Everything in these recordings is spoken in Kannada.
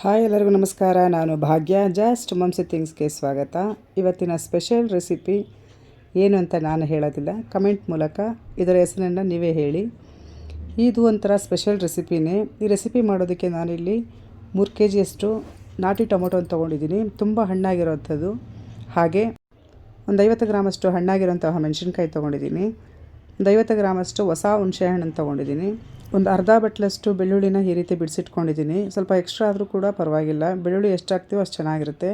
ಹಾಯ್ ಎಲ್ಲರಿಗೂ ನಮಸ್ಕಾರ. ನಾನು ಭಾಗ್ಯ. ಜಸ್ಟ್ ಮಮ್ಸಿ ಥಿಂಗ್ಸ್ಗೆ ಸ್ವಾಗತ. ಇವತ್ತಿನ ಸ್ಪೆಷಲ್ ರೆಸಿಪಿ ಏನು ಅಂತ ನಾನು ಹೇಳೋದಿಲ್ಲ. ಕಮೆಂಟ್ ಮೂಲಕ ಇದರ ಹೆಸರನ್ನು ನೀವೇ ಹೇಳಿ. ಇದು ಒಂಥರ ಸ್ಪೆಷಲ್ ರೆಸಿಪಿನೇ ಈ ರೆಸಿಪಿ ಮಾಡೋದಕ್ಕೆ ನಾನಿಲ್ಲಿ ಮೂರು ಕೆ ಜಿಯಷ್ಟು ನಾಟಿ ಟೊಮೊಟೊ ತೊಗೊಂಡಿದ್ದೀನಿ. ತುಂಬ ಹಣ್ಣಾಗಿರೋವಂಥದ್ದು ಹಾಗೆ ಒಂದು ಐವತ್ತು ಗ್ರಾಮಷ್ಟು ಹಣ್ಣಾಗಿರೋಂತಹ ಮೆಣಸಿನ್ಕಾಯಿ ತೊಗೊಂಡಿದ್ದೀನಿ. ಒಂದು ಐವತ್ತು ಗ್ರಾಮಷ್ಟು ಹೊಸ ಹುಣಸೆಹಣ್ಣನ್ನು ತೊಗೊಂಡಿದ್ದೀನಿ. ಒಂದು ಅರ್ಧ ಬಟ್ಲಷ್ಟು ಬೆಳ್ಳುಳ್ಳಿನ ಈ ರೀತಿ ಬಿಡಿಸಿಟ್ಕೊಂಡಿದ್ದೀನಿ. ಸ್ವಲ್ಪ ಎಕ್ಸ್ಟ್ರಾ ಆದರೂ ಕೂಡ ಪರವಾಗಿಲ್ಲ. ಬೆಳ್ಳುಳ್ಳಿ ಎಷ್ಟು ಹಾಕ್ತೀವೋ ಅಷ್ಟು ಚೆನ್ನಾಗಿರುತ್ತೆ.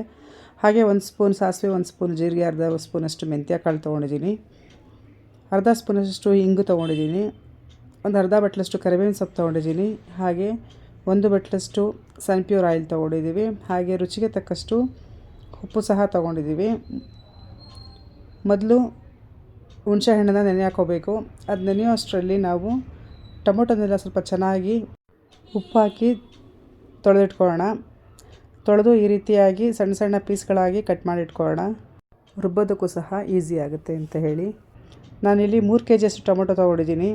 ಹಾಗೆ ಒಂದು ಸ್ಪೂನ್ ಸಾಸಿವೆ, ಒಂದು ಸ್ಪೂನ್ ಜೀರಿಗೆ, ಅರ್ಧ ಸ್ಪೂನಷ್ಟು ಮೆಂತ್ಯ ಕಾಳು ತೊಗೊಂಡಿದ್ದೀನಿ. ಅರ್ಧ ಸ್ಪೂನಷ್ಟು ಇಂಗು ತೊಗೊಂಡಿದ್ದೀನಿ. ಒಂದು ಅರ್ಧ ಬಟ್ಲಷ್ಟು ಕರಿಬೇವಿನ ಸೊಪ್ಪು ತೊಗೊಂಡಿದ್ದೀನಿ. ಹಾಗೆ ಒಂದು ಬಟ್ಲಷ್ಟು ಸನ್ಪ್ಯೂರ್ ಆಯಿಲ್ ತೊಗೊಂಡಿದ್ದೀವಿ. ಹಾಗೆ ರುಚಿಗೆ ತಕ್ಕಷ್ಟು ಉಪ್ಪು ಸಹ ತೊಗೊಂಡಿದ್ದೀವಿ. ಮೊದಲು ಹುಣಸೆ ಹಣ್ಣನ್ನು ನೆನೆ ಹಾಕೋಬೇಕು. ಅದು ನೆನೆಯೋ ಅಷ್ಟರಲ್ಲಿ ನಾವು ಟೊಮೊಟೊನೆಲ್ಲ ಸ್ವಲ್ಪ ಚೆನ್ನಾಗಿ ಉಪ್ಪು ಹಾಕಿ ತೊಳೆದಿಟ್ಕೊಳ್ಳೋಣ. ತೊಳೆದು ಈ ರೀತಿಯಾಗಿ ಸಣ್ಣ ಸಣ್ಣ ಪೀಸ್ಗಳಾಗಿ ಕಟ್ ಮಾಡಿಟ್ಕೊಳ್ಳೋಣ. ರುಬ್ಬೋದಕ್ಕೂ ಸಹ ಈಸಿ ಆಗುತ್ತೆ ಅಂತ ಹೇಳಿ. ನಾನಿಲ್ಲಿ ಮೂರು ಕೆ ಜಿಯಷ್ಟು ಟೊಮೊಟೊ ತೊಗೊಂಡಿದ್ದೀನಿ.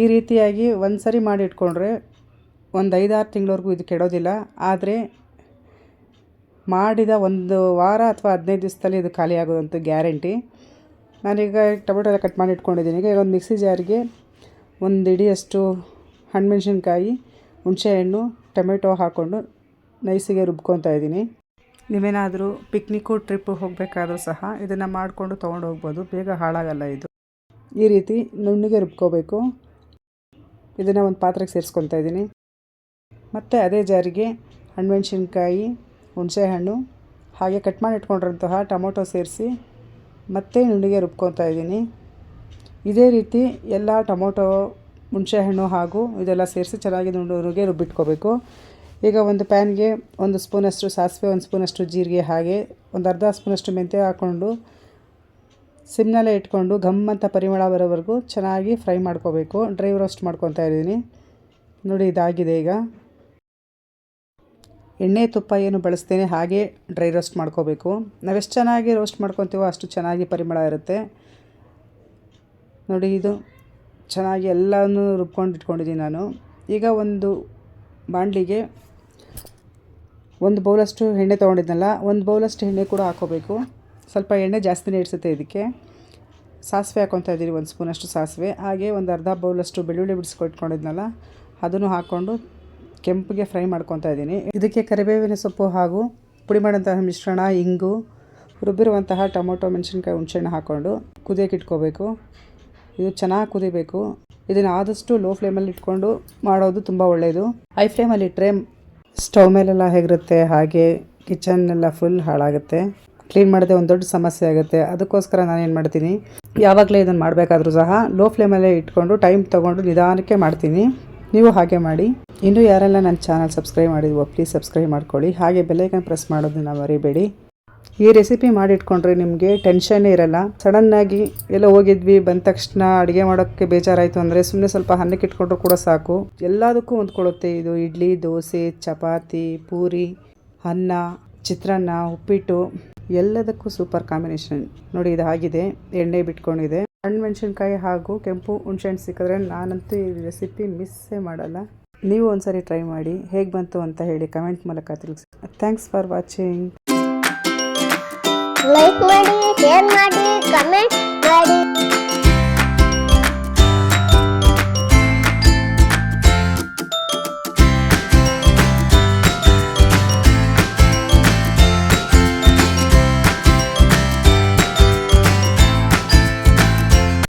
ಈ ರೀತಿಯಾಗಿ ಒಂದು ಸರಿ ಮಾಡಿ ಇಟ್ಕೊಂಡ್ರೆ ಒಂದು ಐದಾರು ತಿಂಗಳವರೆಗೂ ಇದು ಕೆಡೋದಿಲ್ಲ. ಆದರೆ ಮಾಡಿದ ಒಂದು ವಾರ ಅಥವಾ ಹದಿನೈದು ದಿವಸದಲ್ಲಿ ಇದು ಖಾಲಿ ಆಗೋದಂತೂ ಗ್ಯಾರಂಟಿ. ನಾನೀಗ ಟೊಮೆಟೊ ಎಲ್ಲ ಕಟ್ ಮಾಡಿ ಇಟ್ಕೊಂಡಿದ್ದೀನಿ. ಈಗ ಒಂದು ಮಿಕ್ಸಿ ಜಾರಿಗೆ ಒಂದು ಇಡಿಯಷ್ಟು ಹಣ್ಣುಮೆಣ್ಸಿನ್ಕಾಯಿ ಹುಣಸೆಹಣ್ಣು, ಟೊಮೆಟೊ ಹಾಕ್ಕೊಂಡು ನೈಸಿಗೆ ರುಬ್ಕೊತಾ ಇದ್ದೀನಿ. ನೀವೇನಾದರೂ ಪಿಕ್ನಿಕ್ಕು ಟ್ರಿಪ್ಪು ಹೋಗಬೇಕಾದ್ರೂ ಸಹ ಇದನ್ನು ಮಾಡಿಕೊಂಡು ತೊಗೊಂಡು ಹೋಗ್ಬೋದು. ಬೇಗ ಹಾಳಾಗಲ್ಲ ಇದು. ಈ ರೀತಿ ನುಣ್ಣಗೆ ರುಬ್ಕೋಬೇಕು. ಇದನ್ನು ಒಂದು ಪಾತ್ರೆಗೆ ಸೇರಿಸ್ಕೊತಾ ಇದ್ದೀನಿ. ಮತ್ತು ಅದೇ ಜಾರಿಗೆ ಹಣ್ಣುಮೆಣ್ಸಿನ್ಕಾಯಿ ಹುಣಸೆಹಣ್ಣು ಹಾಗೆ ಕಟ್ ಮಾಡಿ ಇಟ್ಕೊಂಡಿರೋಂತಹ ಟೊಮೊಟೊ ಸೇರಿಸಿ ಮತ್ತೆ ನುಣ್ಣಗೆ ರುಬ್ಕೊತಾ ಇದ್ದೀನಿ. ಇದೇ ರೀತಿ ಎಲ್ಲ ಟೊಮೊಟೊ, ಹುಣಸೆಹಣ್ಣು ಹಾಗೂ ಇದೆಲ್ಲ ಸೇರಿಸಿ ಚೆನ್ನಾಗಿ ನುಣ್ಣಗೆ ರುಬ್ಬಿಟ್ಕೋಬೇಕು. ಈಗ ಒಂದು ಪ್ಯಾನ್ಗೆ ಒಂದು ಸ್ಪೂನಷ್ಟು ಸಾಸಿವೆ, ಒಂದು ಸ್ಪೂನಷ್ಟು ಜೀರಿಗೆ ಹಾಗೆ ಒಂದು ಅರ್ಧ ಸ್ಪೂನಷ್ಟು ಮೆಂತ್ಯ ಹಾಕ್ಕೊಂಡು ಸಿಮ್ನಲ್ಲೇ ಇಟ್ಕೊಂಡು ಘಮ್ ಅಂತ ಪರಿಮಳ ಬರೋವರೆಗೂ ಚೆನ್ನಾಗಿ ಫ್ರೈ ಮಾಡ್ಕೋಬೇಕು. ಡ್ರೈ ರೋಸ್ಟ್ ಮಾಡ್ಕೊತಾ ಇದ್ದೀನಿ. ನೋಡಿ ಇದಾಗಿದೆ ಈಗ. ಎಣ್ಣೆ ತುಪ್ಪ ಏನು ಬಳಸ್ತೇನೆ ಹಾಗೆ ಡ್ರೈ ರೋಸ್ಟ್ ಮಾಡ್ಕೋಬೇಕು. ನಾವೆಷ್ಟು ಚೆನ್ನಾಗಿ ರೋಸ್ಟ್ ಮಾಡ್ಕೊತೀವೋ ಅಷ್ಟು ಚೆನ್ನಾಗಿ ಪರಿಮಳ ಇರುತ್ತೆ. ನೋಡಿ ಇದು ಚೆನ್ನಾಗಿ ಎಲ್ಲನೂ ರುಬ್ಕೊಂಡು ಇಟ್ಕೊಂಡಿದ್ದೀನಿ ನಾನು. ಈಗ ಒಂದು ಬಾಣಲಿಗೆ ಒಂದು ಬೌಲಷ್ಟು ಎಣ್ಣೆ ತೊಗೊಂಡಿದ್ನಲ್ಲ, ಒಂದು ಬೌಲಷ್ಟು ಎಣ್ಣೆ ಕೂಡ ಹಾಕೋಬೇಕು. ಸ್ವಲ್ಪ ಎಣ್ಣೆ ಜಾಸ್ತಿನೇ ಇಡ್ಸುತ್ತೆ ಇದಕ್ಕೆ. ಸಾಸಿವೆ ಹಾಕ್ಕೊತಾ ಇದ್ದೀನಿ ಒಂದು ಸ್ಪೂನಷ್ಟು ಸಾಸಿವೆ. ಹಾಗೆ ಒಂದು ಅರ್ಧ ಬೌಲಷ್ಟು ಬೆಳ್ಳುಳ್ಳಿ ಬಿಡಿಸ್ಕೊಟ್ಕೊಂಡಿದ್ನಲ್ಲ ಅದನ್ನು ಹಾಕ್ಕೊಂಡು ಕೆಂಪಿಗೆ ಫ್ರೈ ಮಾಡ್ಕೊತಾ ಇದ್ದೀನಿ. ಇದಕ್ಕೆ ಕರಿಬೇವಿನ ಸೊಪ್ಪು ಹಾಗೂ ಪುಡಿ ಮಾಡೋಂತಹ ಮಿಶ್ರಣ, ಇಂಗು, ರುಬ್ಬಿರುವಂತಹ ಟೊಮೊಟೊ, ಮೆಣಸಿನ್ಕಾಯಿ ಹುಣಸೆಹಣ್ಣು ಹಾಕ್ಕೊಂಡು ಕುದಿಯೋಕೆ ಇಟ್ಕೋಬೇಕು. ಇದು ಚೆನ್ನಾಗಿ ಕುದಿಬೇಕು. ಇದನ್ನು ಆದಷ್ಟು ಲೋ ಫ್ಲೇಮಲ್ಲಿ ಇಟ್ಕೊಂಡು ಮಾಡೋದು ತುಂಬ ಒಳ್ಳೆಯದು ಹೈ ಫ್ಲೇಮಲ್ಲಿ ಇಟ್ಟರೆ ಸ್ಟವ್ ಮೇಲೆಲ್ಲ ಹೇಗಿರುತ್ತೆ, ಹಾಗೆ ಕಿಚನ್ನೆಲ್ಲ ಫುಲ್ ಹಾಳಾಗುತ್ತೆ. ಕ್ಲೀನ್ ಮಾಡದೆ ಒಂದು ದೊಡ್ಡ ಸಮಸ್ಯೆ ಆಗುತ್ತೆ. ಅದಕ್ಕೋಸ್ಕರ ನಾನು ಏನು ಮಾಡ್ತೀನಿ, ಯಾವಾಗಲೇ ಇದನ್ನು ಮಾಡಬೇಕಾದ್ರೂ ಸಹ ಲೋ ಫ್ಲೇಮಲ್ಲೇ ಇಟ್ಕೊಂಡು ಟೈಮ್ ತೊಗೊಂಡು ನಿಧಾನಕ್ಕೆ ಮಾಡ್ತೀನಿ. ನೀವು ಹಾಗೆ ಮಾಡಿ. ಇನ್ನೂ ಯಾರೆಲ್ಲ ನನ್ನ ಚಾನಲ್ ಸಬ್ಸ್ಕ್ರೈಬ್ ಮಾಡಿದ್ವೋ ಪ್ಲೀಸ್ ಸಬ್ಸ್ಕ್ರೈಬ್ ಮಾಡ್ಕೊಳ್ಳಿ. ಹಾಗೆ ಬೆಲ್ಲೈಕನ್ ಪ್ರೆಸ್ ಮಾಡೋದನ್ನ ಮರಿಬೇಡಿ. ಈ ರೆಸಿಪಿ ಮಾಡಿಟ್ಕೊಂಡ್ರೆ ನಿಮಗೆ ಟೆನ್ಷನ್ ಇರಲ್ಲ. ಸಡನ್ನಾಗಿ ಎಲ್ಲ ಹೋಗಿದ್ವಿ, ಬಂದ ತಕ್ಷಣ ಅಡುಗೆ ಮಾಡೋಕ್ಕೆ ಬೇಜಾರಾಯಿತು ಅಂದರೆ ಸುಮ್ಮನೆ ಸ್ವಲ್ಪ ಅನ್ನಕ್ಕೆ ಇಟ್ಕೊಂಡ್ರು ಕೂಡ ಸಾಕು. ಎಲ್ಲದಕ್ಕೂ ಹೊಂದ್ಕೊಳ್ಳುತ್ತೆ ಇದು. ಇಡ್ಲಿ, ದೋಸೆ, ಚಪಾತಿ, ಪೂರಿ, ಅನ್ನ, ಚಿತ್ರಾನ್ನ, ಉಪ್ಪಿಟ್ಟು. ಎಲ್ಲದಕ್ಕೂ ಸೂಪರ್ ಕಾಂಬಿನೇಷನ್ ನೋಡಿ, ಇದು ಆಗಿದೆ. ಎಣ್ಣೆ ಬಿಟ್ಕೊಂಡಿದೆ. ಮೆಣಸಿನ್ಕಾಯಿ ಹಾಗೂ ಕೆಂಪು ಹುಣ್ಸೆಹಣ್ಣು ಸಿಕ್ಕಿದ್ರೆ ನಾನಂತೂ ಈ ರೆಸಿಪಿ ಮಿಸ್ಸೇ ಮಾಡಲ್ಲ. ನೀವು ಒಂದ್ಸರಿ ಟ್ರೈ ಮಾಡಿ, ಹೇಗೆ ಬಂತು ಅಂತ ಹೇಳಿ ಕಮೆಂಟ್ ಮೂಲಕ ತಿಳಿಸಿ. ಥ್ಯಾಂಕ್ಸ್ ಫಾರ್ ವಾಚಿಂಗ್ ಲೈಕ್ ಮಾಡಿ ಶೇರ್ ಮಾಡಿ ಕಮೆಂಟ್ ಮಾಡಿ.